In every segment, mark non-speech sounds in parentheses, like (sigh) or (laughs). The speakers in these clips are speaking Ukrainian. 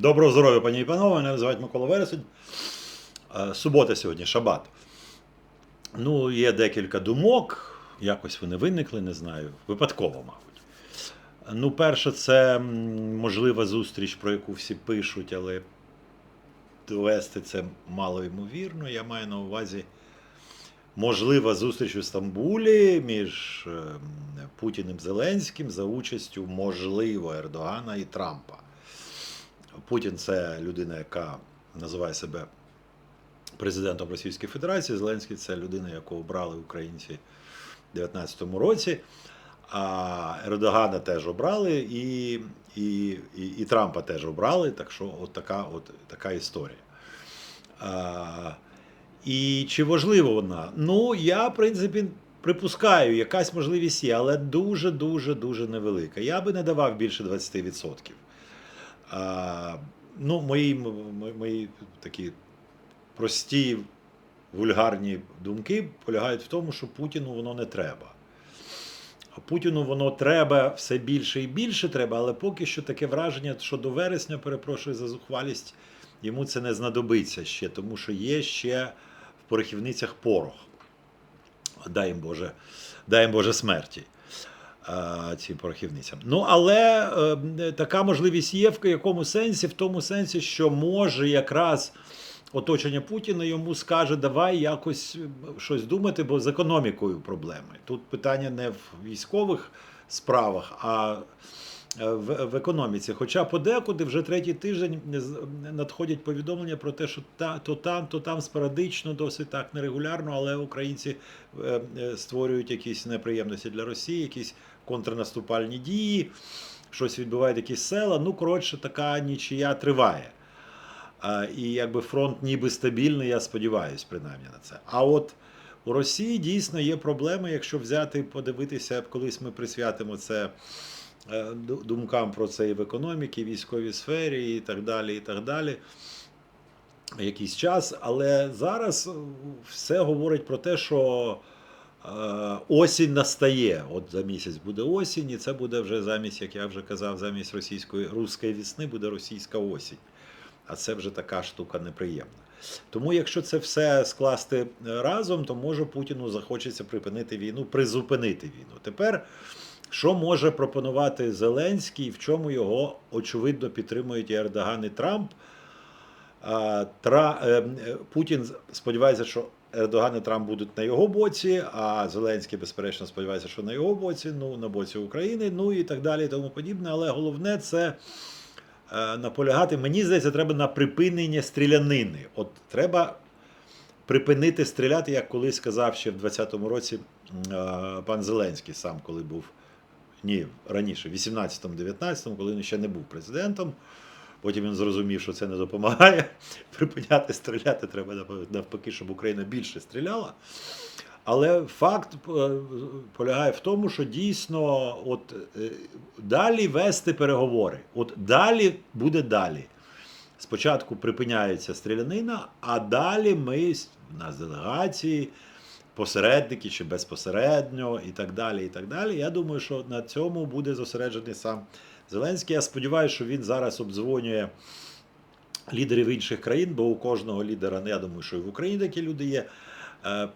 Доброго здоров'я, пані і панове. Мене звати Микола Вересень. Е, Субота сьогодні, шабат. Ну, є декілька думок. Якось вони виникли, не знаю. Випадково, мабуть. Ну, перше, це можлива зустріч, про яку всі пишуть, але довести це мало ймовірно. Я маю на увазі можлива зустріч у Стамбулі між е, Путіним Зеленським за участю, можливо, Ердогана і Трампа. Путін це людина, яка називає себе президентом Російської Федерації. Зеленський це людина, яку обрали українці в 2019 році. А Ердогана теж обрали, і, і, і, і Трампа теж обрали. Так що от така, от така історія. А, і чи важлива вона? Ну, я, в принципі, припускаю, якась можливість є, але дуже, дуже, дуже невелика. Я би не давав більше 20%. А, ну, мої, мої такі прості вульгарні думки полягають в тому, що Путіну воно не треба. Путіну воно треба все більше і більше треба, але поки що таке враження, що до вересня, перепрошую за зухвалість, йому це не знадобиться ще, тому що є ще в порохівницях порох. Дай їм Боже, дай їм Боже смерті цим порохівницям. Ну, але е, така можливість є в якому сенсі? В тому сенсі, що може якраз оточення Путіна йому скаже, давай якось щось думати, бо з економікою проблеми. Тут питання не в військових справах, а е, в, в економіці. Хоча подекуди вже третій тиждень надходять повідомлення про те, що та, то там, то там спорадично, досить так нерегулярно, але українці е, е, створюють якісь неприємності для Росії, якісь контрнаступальні дії, щось відбувають якісь села. Ну, коротше, така нічия триває. І якби фронт ніби стабільний, я сподіваюся, принаймні на це. А от у Росії дійсно є проблеми, якщо взяти, подивитися, колись ми присвятимо це е, думкам про це і в економіці, і військовій сфері, і так далі, і так далі. Якийсь час, але зараз е, все говорить про те, що осінь настає. От за місяць буде осінь, і це буде вже замість, як я вже казав, замість російської руської весни буде російська осінь. А це вже така штука неприємна. Тому, якщо це все скласти е, разом, то може Путіну захочеться припинити війну, призупинити війну. Тепер що може пропонувати Зеленський, в чому його очевидно підтримують і Ердоган і Трамп? Тра... е, е, Путін сподівається, що Ердоган і Трамп будуть на його боці, а Зеленський, безперечно, сподівається, що на його боці, ну на боці України, ну і так далі, і тому подібне. Але головне це е, наполягати. Мені здається, треба на припинення стрілянини. От треба припинити стріляти, як колись сказав ще в 20-му році е, пан Зеленський, сам коли був ні, раніше, в 18-19, коли він ще не був президентом. Потім він зрозумів, що це не допомагає. (laughs) Припиняти стріляти треба навпаки, щоб Україна більше стріляла. Але факт е, полягає в тому, що дійсно от, е, далі вести переговори. От далі буде далі. Спочатку припиняється стрілянина, а далі ми, у нас делегації, посередники чи безпосередньо і так далі. і так далі. Я думаю, що на цьому буде зосереджений сам Зеленський. Я сподіваюся, що він зараз обдзвонює лідерів інших країн, бо у кожного лідера, ну, я думаю, що і в Україні такі люди є. е,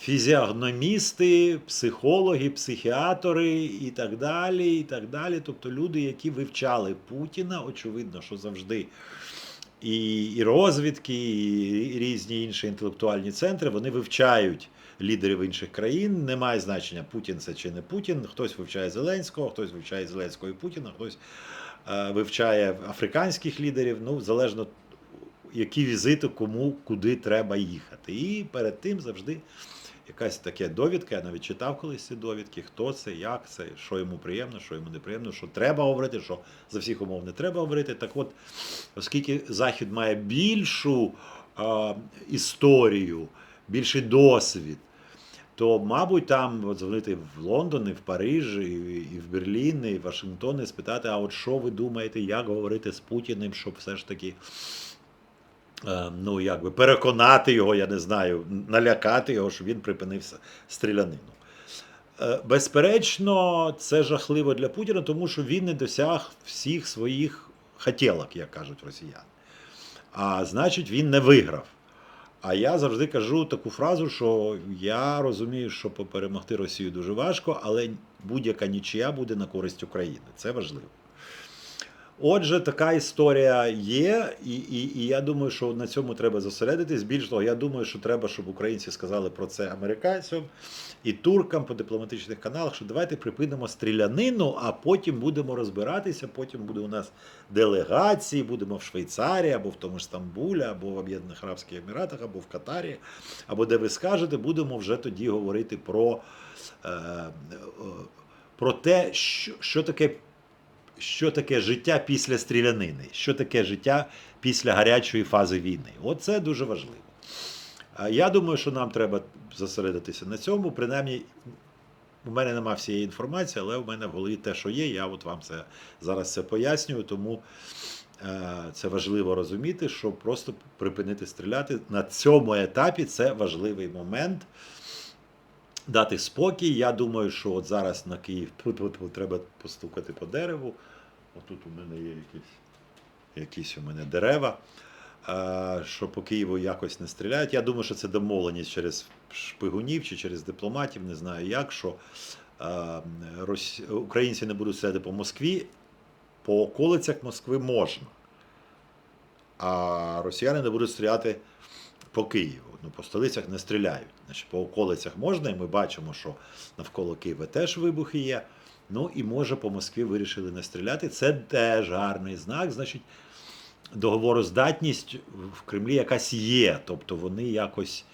Фізіогномісти, психологи, психіатори і так далі. і так далі. Тобто люди, які вивчали Путіна, очевидно, що завжди і, і розвідки, і різні інші інтелектуальні центри, вони вивчають лідерів інших країн. Немає значення, Путін це чи не Путін. Хтось вивчає Зеленського, хтось вивчає Зеленського і Путіна, хтось е, вивчає африканських лідерів. Ну, залежно, які візити, кому куди треба їхати. І перед тим завжди. Якась таке довідка, я навіть читав колись ці довідки, хто це, як це, що йому приємно, що йому неприємно, що треба говорити, що за всіх умов не треба говорити. Так от, оскільки Захід має більшу е, історію, більший досвід, то, мабуть, там дзвонити в Лондон, і в Париж, і, і в Берлін, і в Вашингтон, і спитати, а от що ви думаєте, як говорити з Путіним, щоб все ж таки. е, Ну, якби переконати його, я не знаю, налякати його, щоб він припинив с- стрілянину. Е, Безперечно, це жахливо для Путіна, тому що він не досяг всіх своїх хотілок, як кажуть росіяни. А значить, він не виграв. А я завжди кажу таку фразу, що я розумію, що перемогти Росію дуже важко, але будь-яка нічия буде на користь України. Це важливо. Отже, така історія є, і, і, і я думаю, що на цьому треба зосередитись. Більш того, я думаю, що треба, щоб українці сказали про це американцям і туркам по дипломатичних каналах, що давайте припинимо стрілянину, а потім будемо розбиратися. Потім буде у нас делегації, будемо в Швейцарії, або в тому ж Стамбулі, або в Об'єднаних Арабських Еміратах, або в Катарі, або де ви скажете, будемо вже тоді говорити про, е, е, про те, що, що таке що таке життя після стрілянини, що таке життя після гарячої фази війни. Оце дуже важливо. Я думаю, що нам треба зосередитися на цьому. Принаймні, у мене немає всієї інформації, але у мене в голові те, що є. Я от вам це зараз це пояснюю, тому е, це важливо розуміти, що просто припинити стріляти на цьому етапі це важливий момент. Дати спокій. Я думаю, що от зараз на Київ треба постукати по дереву. Отут у мене є якісь, якісь у мене дерева. Що по Києву якось не стріляють. Я думаю, що це домовленість через шпигунів чи через дипломатів, не знаю як, що українці не будуть стріляти по Москві, по околицях Москви можна. А росіяни не будуть стріляти по Києву. Ну, по столицях не стріляють. Значить, по околицях можна, і ми бачимо, що навколо Києва теж вибухи є. Ну і може по Москві вирішили не стріляти. Це теж гарний знак. Значить, договороздатність в Кремлі якась є. Тобто вони якось,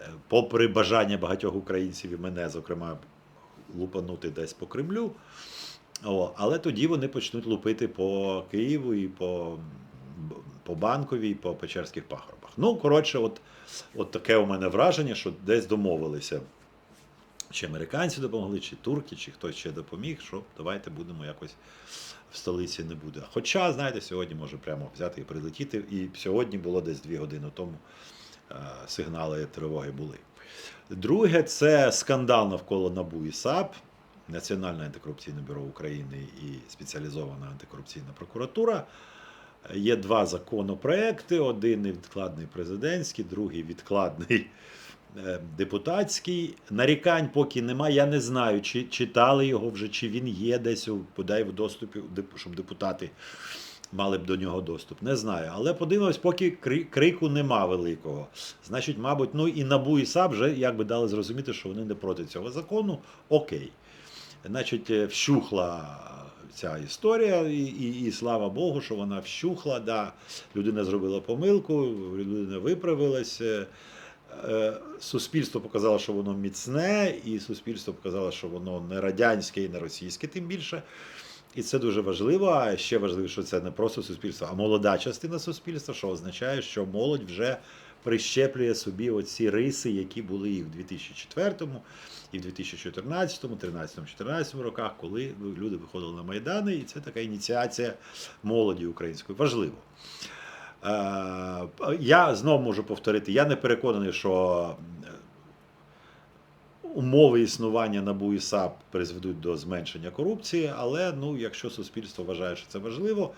е, попри бажання багатьох українців і мене, зокрема, лупанути десь по Кремлю. О, але тоді вони почнуть лупити по Києву і по, по Банковій, по Печерських пагорбах. Ну, коротше, от, от таке у мене враження, що десь домовилися. Чи американці допомогли, чи турки, чи хтось ще допоміг, що давайте будемо якось в столиці не буде. Хоча, знаєте, сьогодні може прямо взяти і прилетіти. І сьогодні було десь дві години тому е, сигнали тривоги були. Друге, це скандал навколо НАБУ і САП, Національне антикорупційне бюро України і спеціалізована антикорупційна прокуратура. Є два законопроекти: один невідкладний президентський, другий відкладний е, депутатський. Нарікань поки немає. Я не знаю, чи читали його вже, чи він є десь подай в доступі, щоб депутати мали б до нього доступ. Не знаю. Але подивимось, поки крику нема великого. Значить, мабуть, ну і НАБУ і САП вже якби дали зрозуміти, що вони не проти цього закону. Окей. Значить, е, вщухла ця історія, і, і, і слава Богу, що вона вщухла. Да. Людина зробила помилку, людина виправилася. Е, Суспільство показало, що воно міцне, і суспільство показало, що воно не радянське і не російське, тим більше. І це дуже важливо. А ще важливо, що це не просто суспільство, а молода частина суспільства, що означає, що молодь вже прищеплює собі оці риси, які були і в 2004 і в 2014, 13, 14 роках, коли люди виходили на майдани, і це така ініціація молоді української. Важливо. Е, Я знову можу повторити, я не переконаний, що е, умови існування НАБУ і САП призведуть до зменшення корупції, але ну, якщо суспільство вважає, що це важливо,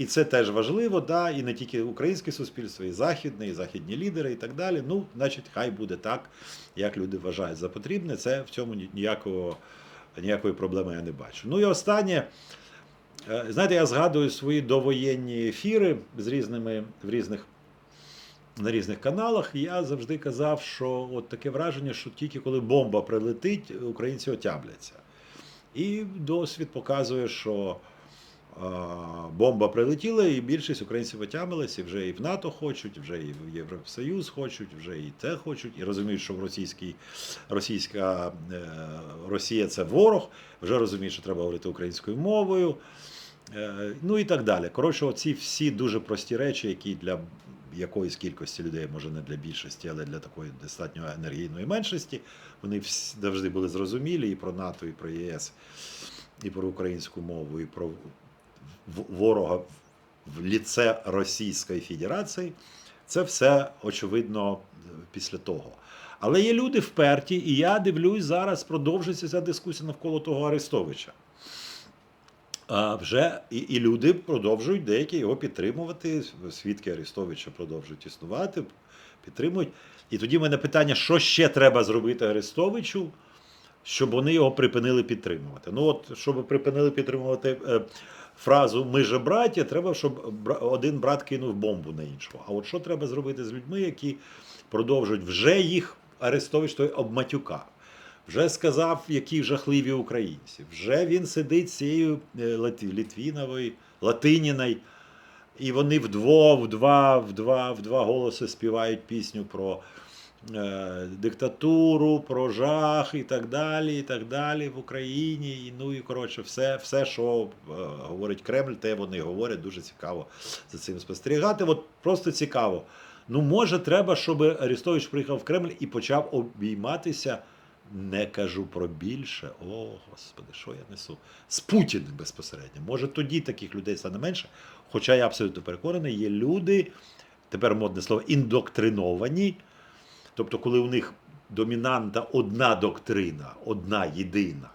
і це теж важливо, да, і не тільки українське суспільство, і західне, і західні лідери, і так далі. Ну, значить, хай буде так, як люди вважають за потрібне. Це в цьому ніякого, ніякої проблеми я не бачу. Ну і останнє. Е, Знаєте, я згадую свої довоєнні ефіри з різними в різних на різних каналах. І я завжди казав, що от таке враження, що тільки коли бомба прилетить, українці отябляться. І досвід показує, що бомба прилетіла, і більшість українців отямились, і вже і в НАТО хочуть, вже і в Євросоюз хочуть, вже і те хочуть, і розуміють, що в російській російська е, Росія це ворог, вже розуміють, що треба говорити українською мовою. Е, Ну і так далі. Коротше, оці всі дуже прості речі, які для якоїсь кількості людей, може не для більшості, але для такої достатньо енергійної меншості, вони завжди були зрозумілі і про НАТО, і про ЄС, і про українську мову, і про ворога в ліце Російської Федерації. Це все очевидно після того. Але є люди вперті, і я дивлюсь, зараз продовжується ця дискусія навколо того Арестовича. А вже і, і люди продовжують деякі його підтримувати. Свідки Арестовича продовжують існувати, підтримують. І тоді в мене питання, що ще треба зробити Арестовичу, щоб вони його припинили підтримувати. Ну, от, щоб припинили підтримувати е, фразу Ми же браття, треба, щоб один брат кинув бомбу на іншого. А от що треба зробити з людьми, які продовжують вже їх Арестович той обматюкав. Вже сказав, які жахливі українці. Вже він сидить цією е, Літвіновою, Латиніною, і вони вдвох, в два, в два, в два голоси співають пісню про диктатуру, про жах і так далі, і так далі в Україні. І, ну і коротше, все, все, що е, говорить Кремль, те вони говорять. Дуже цікаво за цим спостерігати. От просто цікаво. Ну, може, треба, щоб Арестович приїхав в Кремль і почав обійматися. Не кажу про більше. О, господи, що я несу? З Путіним безпосередньо. Може, тоді таких людей стане менше. Хоча я абсолютно переконаний, є люди, тепер модне слово, індоктриновані. Тобто, коли у них домінанта одна доктрина, одна єдина.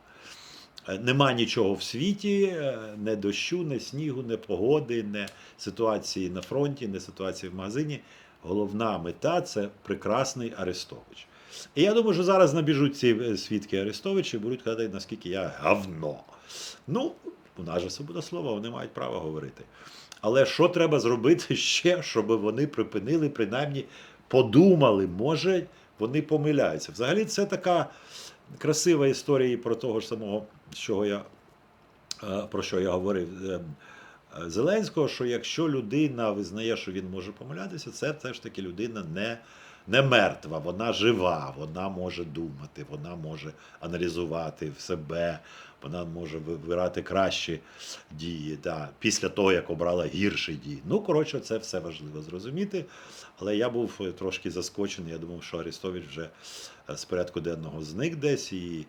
Е, Нема нічого в світі, не дощу, не снігу, не погоди, не ситуації на фронті, не ситуації в магазині. Головна мета це прекрасний Арестович. І я думаю, що зараз набіжуть ці е, свідки Арестовича і будуть казати, наскільки я говно. Ну, у нас же свобода слова, вони мають право говорити. Але що треба зробити (laughs) ще, щоб вони припинили, принаймні подумали, може, вони помиляються. Взагалі, це така красива історія про того ж самого, чого я, е, про що я говорив. е, е, Зеленського, що якщо людина визнає, що він може помилятися, це все ж таки людина не, не мертва, вона жива, вона може думати, вона може аналізувати в себе, вона може вибирати кращі дії да, після того, як обрала гірші дії. Ну, коротше, це все важливо зрозуміти. Але я був е, трошки заскочений. Я думав, що Арестович вже е, з порядку денного зник десь і.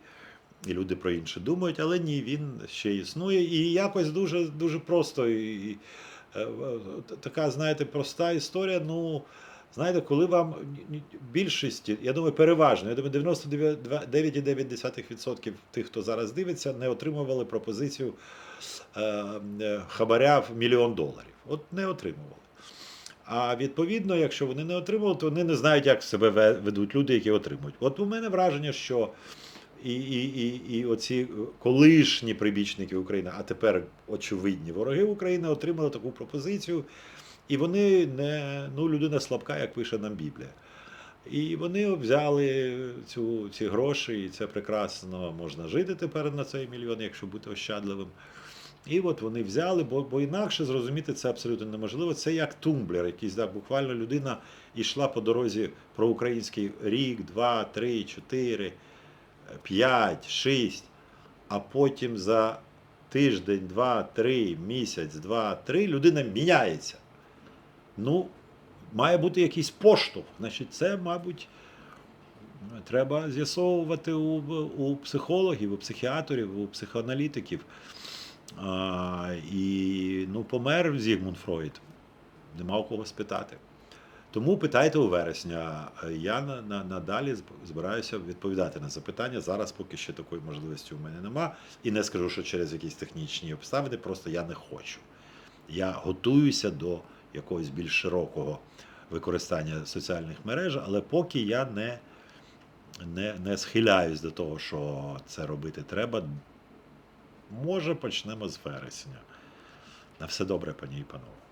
І люди про інше думають, але ні, він ще існує. І якось дуже дуже просто. І, і, е, така, знаєте, проста історія. Ну, знаєте, коли вам більшість, я думаю, переважно, я думаю, 99,9% тих, хто зараз дивиться, не отримували пропозицію е, е, хабаря в мільйон доларів. От не отримували. А відповідно, якщо вони не отримували, то вони не знають, як себе ведуть люди, які отримують. От у мене враження, що і, і, і, і оці колишні прибічники України, а тепер очевидні вороги України отримали таку пропозицію. І вони не ну, людина слабка, як пише нам Біблія. І вони взяли цю, ці гроші, і це прекрасно можна жити тепер на цей мільйон, якщо бути ощадливим. І от вони взяли, бо, бо інакше зрозуміти це абсолютно неможливо. Це як тумблер, якийсь так, буквально людина йшла по дорозі про український рік, два, три, чотири, п'ять, шість, а потім за тиждень, два, три, місяць, два, три людина міняється. Ну, має бути якийсь поштовх. Значить, це, мабуть, треба з'ясовувати у, у психологів, у психіатрів, у психоаналітиків. А, і ну, помер Зігмунд Фройд. Нема у кого спитати. Тому питайте у вересня. Я на, на, надалі збираюся відповідати на запитання. Зараз поки ще такої можливості у мене нема. І не скажу, що через якісь технічні обставини, просто я не хочу. Я готуюся до якогось більш широкого використання соціальних мереж, але поки я не, не, не схиляюсь до того, що це робити треба. Може, почнемо з вересня. На все добре, пані і панове.